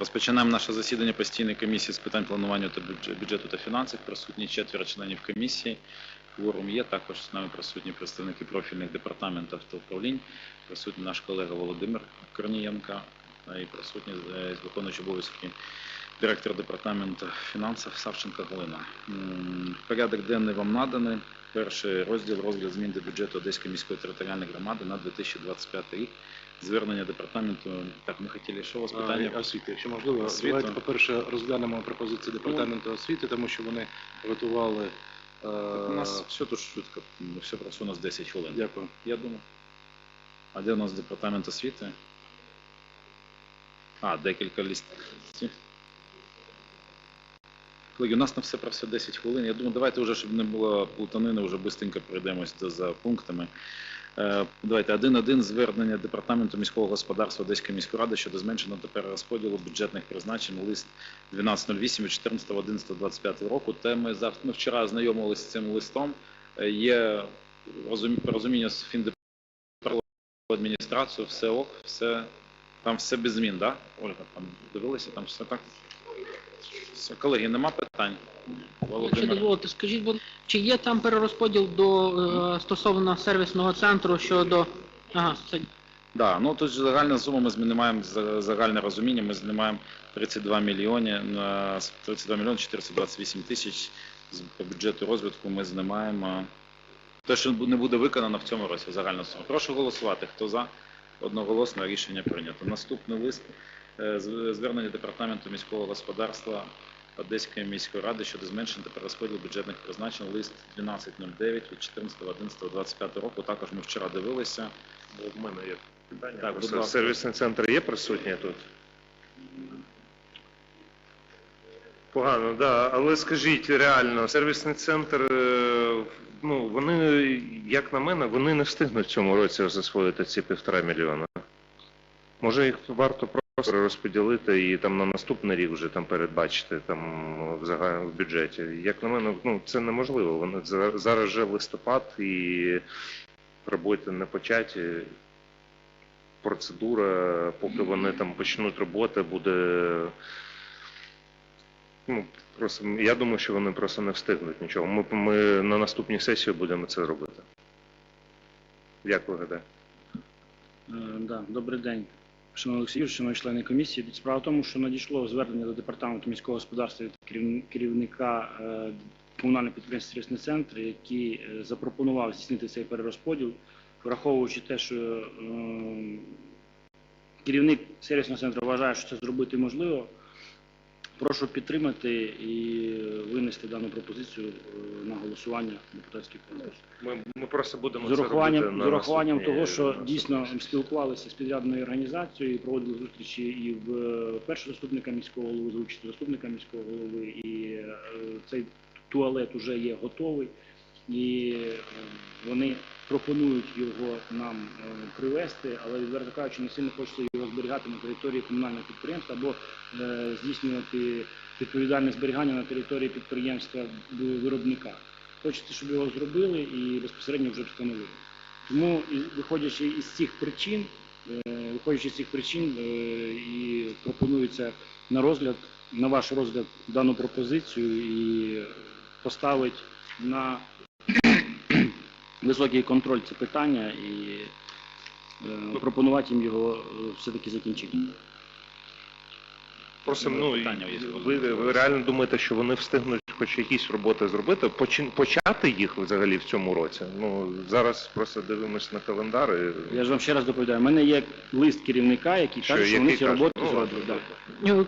Розпочинаємо наше засідання постійної комісії з питань планування та бюджету та фінансів. Присутні четверо членів комісії. Кворум є. Також з нами присутні представники профільних департаментів та управлінь. Присутній наш колега Володимир Корнієнко е, і присутні з виконуючий обов'язки директор департаменту фінансів Савченко Галина. Порядок денний вам наданий. Перший розділ розгляд змін до бюджету Одеської міської територіальної громади на 2025 рік. Звернення департаменту. Так, ми хотіли, що у вас питання? А, Освіти, якщо можливо, Освіта. давайте, по-перше, розглянемо пропозиції департаменту освіти, тому що вони готували. е, У нас все тут швидко, все пройшло у нас 10 хвилин. Дякую. Я думаю. А де у нас департамент освіти? А, декілька листів. Колеги, у нас на все про все 10 хвилин. Я думаю, давайте вже, щоб не було плутанини, вже швидко пройдемось за пунктами. Е, Давайте один-один звернення департаменту міського господарства Одеської міської ради щодо зменшеного та перерозподілу бюджетних призначень лист 1208 від 14.11.25 року. Те ми завтра ми вчора ознайомилися з цим листом. Е, Є розумі- порозуміння з фіндепартаментом адміністрацію, все ок, все там все без змін, да? Ольга, там дивилися, там все так. Все, колеги, нема питань. Якщо Володимир. дозволите, скажіть, будь, чи є там перерозподіл до е, стосовно сервісного центру щодо. Ага, це Да, ну тут же загальна сума, ми знімаємо за- загальне розуміння, ми знімаємо 32 мільйони, на 32 мільйони 428 тисяч з по бюджету розвитку ми знімаємо те, що не буде виконано в цьому році, загальна сума. Прошу голосувати. Хто за? Одноголосно рішення прийнято. Наступний лист звернення департаменту міського господарства Одеської міської ради щодо зменшення та перерозподілу бюджетних призначень. Лист 1209 від 14.11.25 року. Також ми вчора дивилися. В мене є питання. Так, будь ласка. Сервісний центр є присутній тут? Погано, да. Але скажіть реально, сервісний центр, е, ну вони, як на мене, вони не встигнуть в цьому році засвоїти ці півтора мільйона. Може їх варто розподілити і там на наступний рік вже там передбачити там в загальному в бюджеті. Як на мене, ну це неможливо. Вони зараз вже листопад і роботи не початі. Процедура, поки вони там почнуть роботи, буде. Ну, просто я думаю, що вони просто не встигнуть нічого. Ми, ми на наступній сесії будемо це робити. Як виглядає? Е, Да, добрий день, шановний Олексій, шановні члени комісії. Справа в тому, що надійшло звернення до департаменту міського господарства від керівника е, комунального підприємства «Сервісний центр, який е, запропонував здійснити цей перерозподіл, враховуючи те, що е, керівник сервісного центру вважає, що це зробити можливо. Прошу підтримати і винести дану пропозицію е, на голосування депутатських корпус. Ми, ми просто будемо З урахуванням, це робити з урахуванням наступній- того, що на дійсно спілкувалися з підрядною організацією, і проводили зустрічі і в е, першого заступника міського голови, за участю заступника міського голови, і е, цей туалет вже є готовий, і е, вони пропонують його нам е, привезти, але відверто кажучи, не сильно хочеться його зберігати на території комунального підприємства або е, здійснювати відповідальне зберігання на території підприємства виробника. Хочеться, щоб його зробили і безпосередньо вже встановили. Тому, виходячи із цих причин, виходячи з цих причин, і пропонується на розгляд, на ваш розгляд дану пропозицію і поставити на високий контроль це питання і е, пропонувати їм його е, все-таки закінчити. Просимо, Ну, ну, питання є, ви, ви реально думаєте, що вони встигнуть хоч якісь роботи зробити, почати їх взагалі в цьому році? Ну зараз просто дивимось на календар. І... Я ж вам ще раз доповідаю. У мене є лист керівника, який каже, що вони ці роботи Ну, зроблять. да. Е,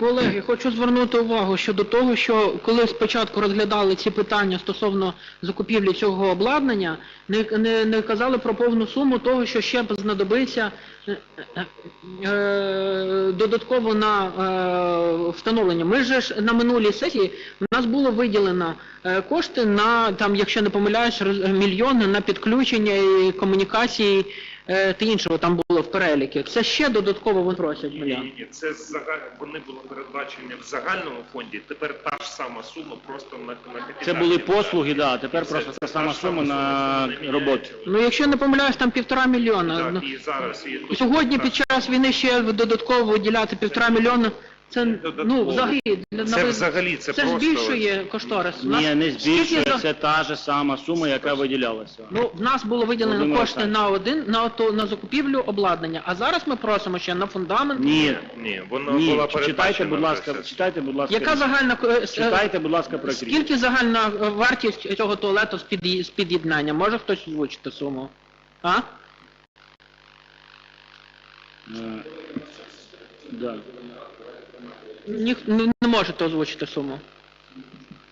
колеги, хочу звернути увагу щодо того, що коли спочатку розглядали ці питання стосовно закупівлі цього обладнання, не, не, не казали про повну суму того, що ще знадобиться е, е, е, додатково на е, встановлення. Ми ж на минулій сесії нас було виділено е, кошти на там, якщо не помиляюсь, роз- мільйони на підключення і комунікації е, та іншого там було в переліки. Це ще додатково вони просять мільйон. ні, ні, це загаль... вони були передбачені в загальному фонді. Тепер та ж сама сума, просто на, на капітальні Це були послуги, да, тепер Це- просто та сама сума на роботу. Ну, якщо не помиляюсь, там півтора мільйона. Ну, Так, і зараз і Сьогодні так. під час війни ще додатково виділяти півтора мільйона. Це ну взагалі для це взагалі це, це просто збільшує кошторис. У нас- Ні, не скільки збільшує, за- це та ж сама сума, яка виділялася. Ну, в нас було виділено Володимир кошти Олександрович. на один на ото на закупівлю обладнання, а зараз ми просимо ще на фундамент. Ні, ні, вона ні, була читайте, передбачена будь ласка, вже все. читайте, будь ласка. Яка загальна е, е, Читайте, будь ласка, про крім. скільки загальна е, вартість цього туалету з під з під'єднанням? Може хтось озвучити суму? А? Е, Да. Ні, не, не можете озвучити суму.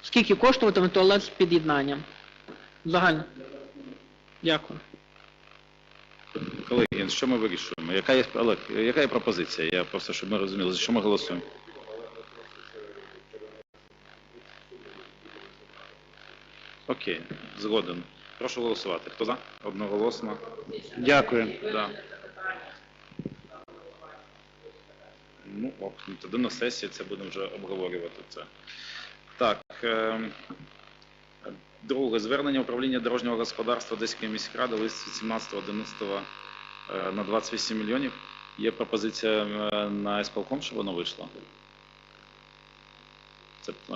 Скільки коштуватиме туалет з під'єднанням? Загально. Дякую. Колеги, що ми вирішуємо? Яка є, Олег, яка є пропозиція? Я просто, щоб ми розуміли, за що ми голосуємо? Окей, згоден. Прошу голосувати. Хто за? Одноголосно. Дякую. Да. Ну, ок, тоді на сесії це будемо вже обговорювати це. Так. ем, Друге. Звернення управління дорожнього господарства Одеської міськради лист від 17.11 е, на 28 мільйонів. Є пропозиція е, на СПЛКом, щоб воно вийшло. Це, е,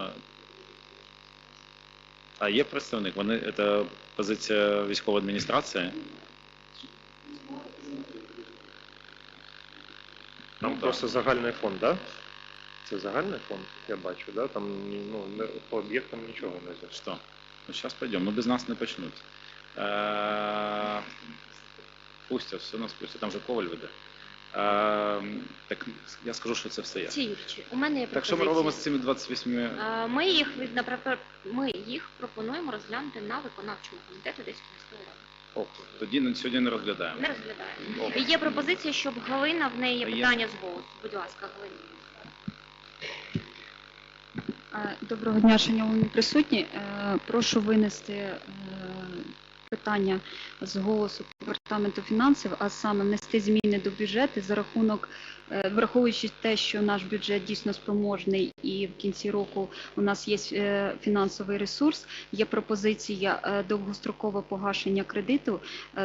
а є представник? Вони, це позиція військової адміністрації? Там Ну, просто загальний фонд, так? Да? Це загальний фонд, я бачу, да? Там ну, не, по об'єктам нічого не зайшло. Что? Ну, сейчас пойдем. Ну, без нас не почнут. Э, Пустят, все нас пустять. Там же Коваль веде. Э, Так я скажу, що це все я. Олексій Юрійович, у мене є Так що ми пропозиція. робимо з цими 28 Е, Ми їх від ми їх пропонуємо розглянути на виконавчому комітеті Одеської міської ради. Ок, тоді на- сьогодні не розглядаємо. Не розглядаємо. Ок. Є пропозиція, щоб Галина в неї є питання з голосу. Будь ласка, Галина. Е, Доброго дня, шановні присутні. Е, Прошу винести е, питання з голосу департаменту фінансів, а саме внести зміни до бюджету за рахунок, е, враховуючи те, що наш бюджет дійсно спроможний і в кінці року у нас є е, фінансовий ресурс. Є пропозиція е, довгострокове погашення кредиту.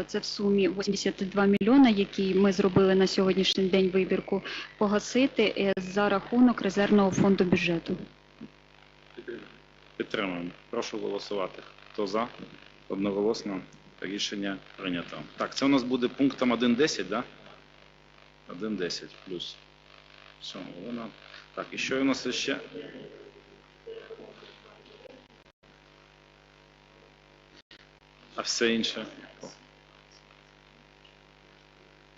Це в сумі 82 мільйона, які ми зробили на сьогоднішній день вибірку, погасити за рахунок резервного фонду бюджету. Підтримуємо. Прошу голосувати. Хто за? Одноголосно. Рішення прийнято. Так, це у нас буде пунктом 1.10, да? 1.10 плюс. Все, вона. Так, і що у нас ще? А все інше?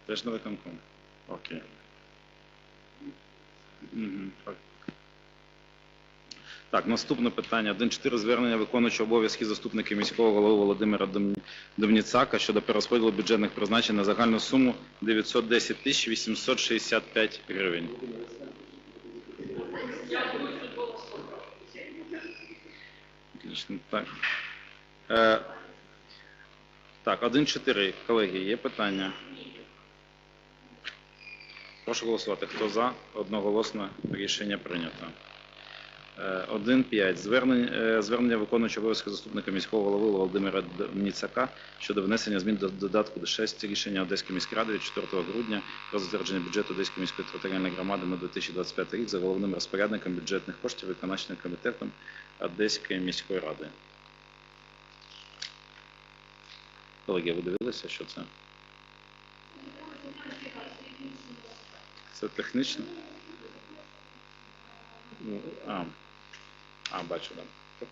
Теж на виконком. Окей. Мгм, так. Так, наступне питання. 1.4. Звернення виконуючого обов'язки заступника міського голови Володимира Дом- Домніцака щодо перерозподілу бюджетних призначень на загальну суму 910 тисяч 865 гривень. Отлично, так. Е, так, 1.4. Колеги, є питання? Прошу голосувати. Хто за? Одноголосно рішення прийнято. Е, 1.5. Звернення, е, звернення виконуючого обов'язки заступника міського голови Володимира Ніцака щодо внесення змін до додатку до 6 рішення Одеської міської ради від 4 грудня про затвердження бюджету Одеської міської територіальної громади на 2025 рік за головним розпорядником бюджетних коштів виконавчим комітетом Одеської міської ради. Колеги, ви дивилися, що це? Це технічно? Ну, А, а бачу, так.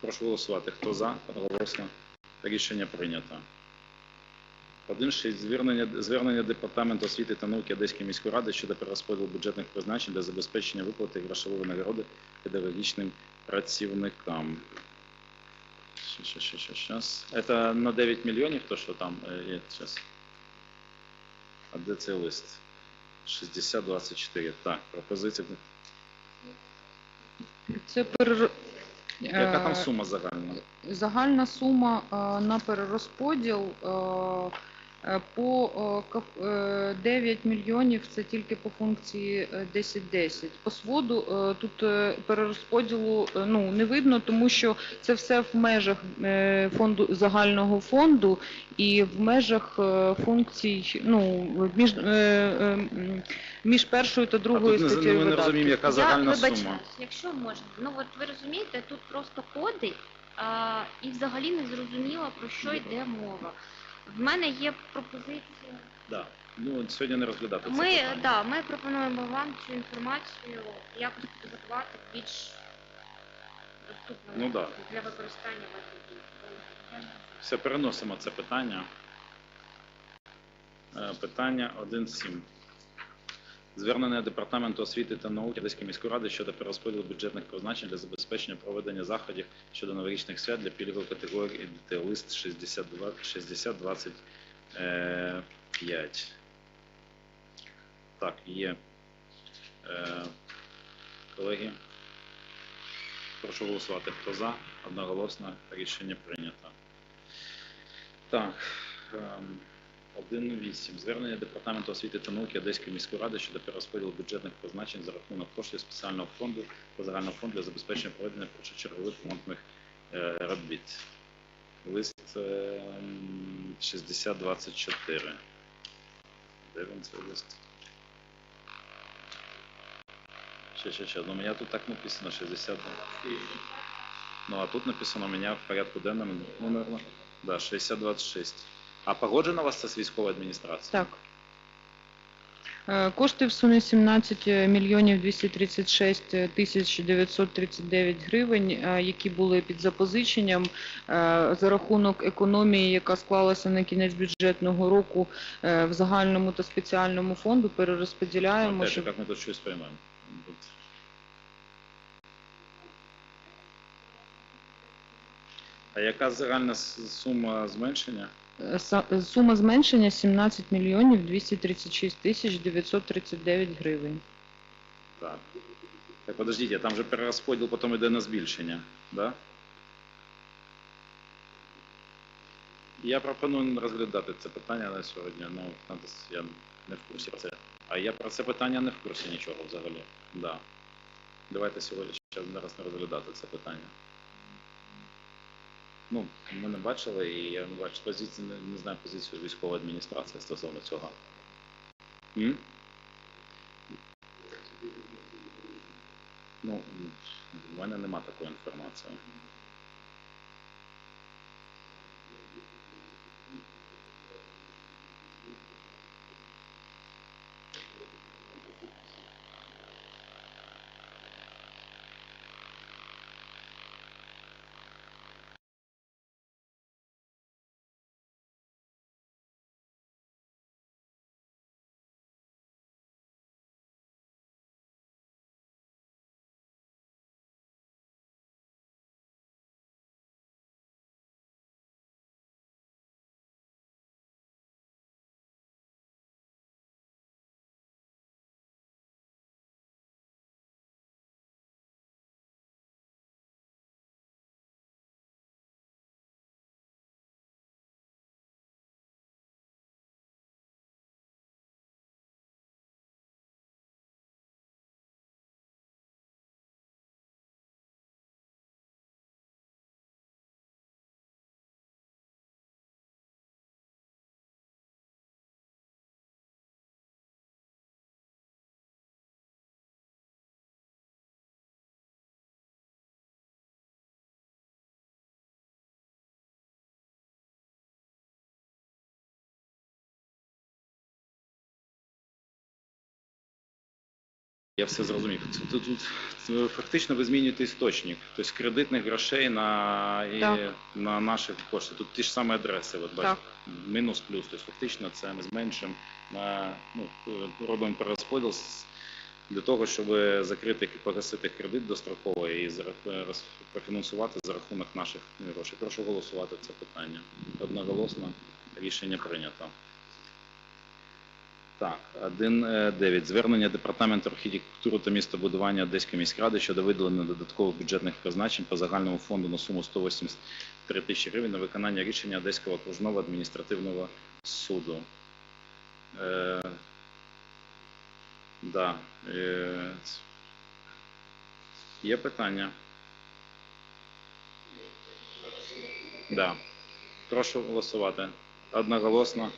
Прошу голосувати. Хто за? Голосно. Рішення прийнято. 1.6. Звернення, звернення Департаменту освіти та науки Одеської міської ради щодо перерозподілу бюджетних призначень для забезпечення виплати грошової нагороди педагогічним працівникам. Щас, щас, щас, щас. Это на 9 мільйонів, то що там е, є зараз. А де цей лист? 60-24. Так, пропозиція. Це перер... Яка там е, сума загальна? Загальна сума е, на перерозподіл е, По о, е, 9 мільйонів це тільки по функції е, 1010. По своду е, тут е, перерозподілу е, ну, не видно, тому що це все в межах е, фонду загального фонду і в межах е, функцій ну, між, е, е, між першою та А другою тут не, статтею ми не видатків. розуміємо, яка Я загальна вибачаюсь, сума. якщо можна. Ну от ви розумієте, тут просто коди, а, і взагалі не зрозуміло, про що йде мова. В мене є пропозиція. Да. Ну, от сьогодні не розглядати це Ми, питання. да, ми пропонуємо вам цю інформацію якось підготувати більш доступно Ну да. для використання в ефірі. Все, переносимо це питання. Е, Питання 1.7. Звернення Департаменту освіти та науки Одеської міської ради щодо перерозподілу бюджетних призначень для забезпечення проведення заходів щодо новорічних свят для пільгової категорії дітей. Лист 6025. Так, є. Е, Колеги, прошу голосувати. Хто за? Одноголосно рішення прийнято. Так. Ем, 1.8. Звернення Департаменту освіти та науки Одеської міської ради щодо перерозподілу бюджетних призначень за рахунок коштів спеціального фонду та загального фонду для забезпечення проведення першочергових ремонтних е, робіт. Лист ем, 6024. Де він цей лист? Ще, ще, ще. Ну, у меня тут так написано 60. Ну, а тут написано у меня в порядку денному, ну, наверное, да, 6026. А погоджено у вас це з військовою адміністрацією? Так. Е, Кошти в сумі 17 мільйонів 236 тисяч 939 гривень, е, які були під запозиченням е, за рахунок економії, яка склалася на кінець бюджетного року в загальному та спеціальному фонду, перерозподіляємо. Опять щоб- как мы тут щось? Тут. А яка загальна сума зменшення? Сума зменшення 17 мільйонів 236 тисяч 939 гривень. Так. Так, подождіть, там же перерозподіл потім йде на збільшення, да? Я пропоную розглядати це питання на сьогодні. Ну, я не в курсі про це. А я про це питання не в курсі нічого взагалі. Да. Давайте сьогодні ще зараз не розглядати це питання. Ну, ми не бачили, і я не бачу позиції, не, не знаю позицію військової адміністрації стосовно цього. М? Ну, в мене нема такої інформації. Я все зрозумів. Це- Тут, тут фактично ви змінюєте істочник, тобто кредитних грошей на, і, Так. на наші кошти. Тут ті ж самі адреси, от бачите, мінус плюс. Тобто фактично це ми зменшимо на ну, робимо перерозподіл для того, щоб закрити і погасити кредит достроково і за профінансувати за рахунок наших грошей. Прошу голосувати це питання. Одноголосно рішення прийнято. Так, 1.9. Звернення Департаменту архітектури та містобудування Одеської міськради щодо виділення додаткових бюджетних призначень по загальному фонду на суму 183 тисячі гривень на виконання рішення Одеського окружного адміністративного суду. Е, е, є питання? Да. Прошу голосувати. Одноголосно.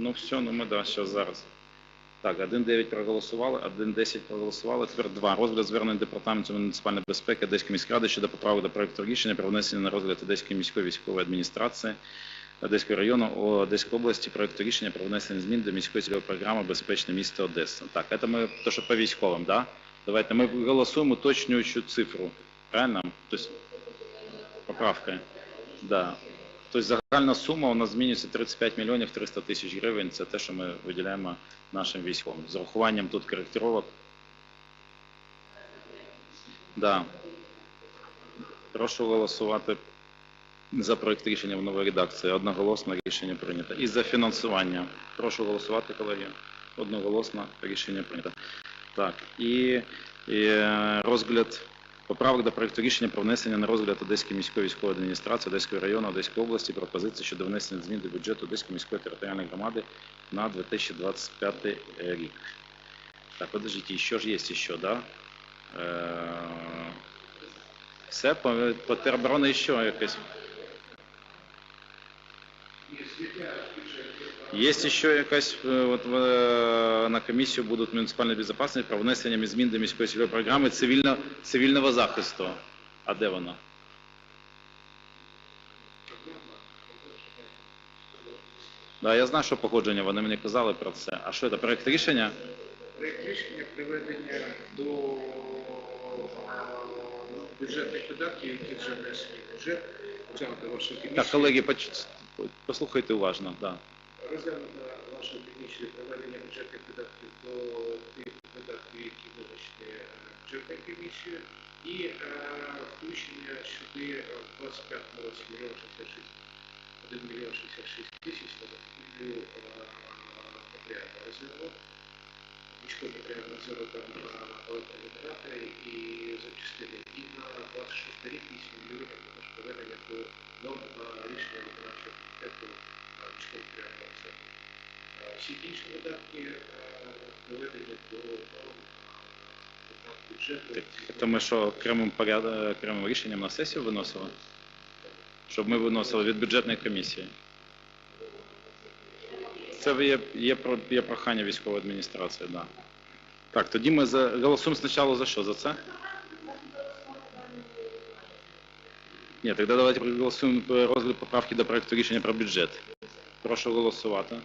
Ну все, ну ми да, зараз зараз. Так, 1.9 проголосували, 1.10 проголосували. Тепер 2. Розгляд звернень Департаменту муніципальної безпеки Одеської міськради щодо поправок до проекту рішення про внесення на розгляд Одеської міської військової адміністрації Одеського району Одеської області проекту рішення про внесення змін до міської цільової програми Безпечне місто Одеса. Так, це ми то, що по військовим, да? Давайте ми голосуємо уточнюючу цифру. Правильно? Тобто поправка. Да. Тобто загальна сума у нас змінюється 35 мільйонів 300 тисяч гривень. Це те, що ми виділяємо нашим військовим. З урахуванням тут коректировок. Да. Прошу голосувати за проект рішення в новій редакції. Одноголосно рішення прийнято. І за фінансування. Прошу голосувати, колеги. Одноголосно рішення прийнято. Так, і, і е, розгляд поправок до проекту рішення про внесення на розгляд Одеської міської військової адміністрації Одеського району Одеської області пропозиції щодо внесення змін до бюджету Одеської міської територіальної громади на 2025 рік. Так, подождите, ще ж є ще, да? Е, Все, по, по тероборони ще якось. Є ще якась, е, от, е, на комісію будуть муніципальної безпечності про внесення змін до міської цільової програми цивільно, цивільного захисту. А де вона? Да, я знаю, що погодження, вони мені казали про це. А що це, проект рішення? Проект рішення приведення до бюджетних видатків, які вже внесені бюджет. Так, колеги, послухайте уважно. Да. Розглянута ваша комісія приведення бюджетних видатків до тих видатків, які визначені е, бюджетною комісією, і е, включення сюди е, в 25 році мільйон 66 1 мільйон 66 тисяч на закупівлю е, матеріального резерву. Військовий матеріальний резерву там на електрогенератори і запчастини. І на 26 рік 8 мільйонів також проведення до норм на рішення виконавчого комітету на військовий матеріальний резерв. Е, Всі інші видатки е, до е, бюджету. То ми що, поряд... окремим рішенням на сесію виносили? Щоб ми виносили від бюджетної комісії. Це є, є, є прохання військової адміністрації, да. Так, тоді ми за, голосуємо спочатку за що? За це? Ні, тоді давайте проголосуємо е, розгляд поправки до проекту рішення про бюджет. Прошу голосувати.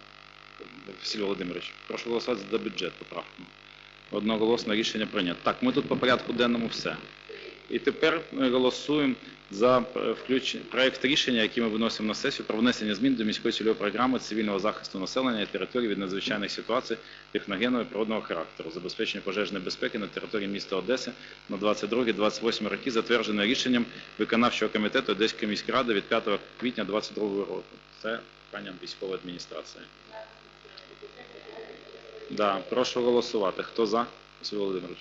Василь Володимирович, прошу голосувати за бюджет поправку. Одноголосно рішення прийнято. Так, ми тут по порядку денному все. І тепер ми голосуємо за е, включення рішення, який ми виносимо на сесію про внесення змін до міської цільової програми цивільного захисту населення і території від надзвичайних ситуацій техногенного і природного характеру, забезпечення пожежної безпеки на території міста Одеси на 22-28 роки, затверджене рішенням виконавчого комітету Одеської міської ради від 5 квітня 2022 року. Це проханням військової адміністрації. Да, прошу голосувати. Хто за? Василь Володимирович.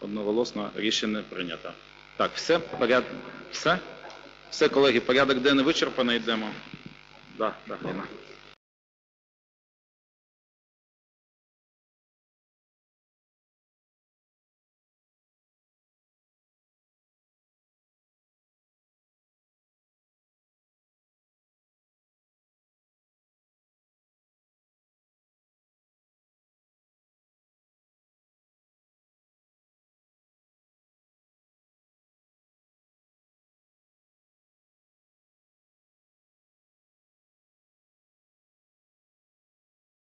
Одноголосно рішення прийнято. Так, все, поряд... все? Все, колеги, порядок денний вичерпаний, йдемо. Да, да, Ліна.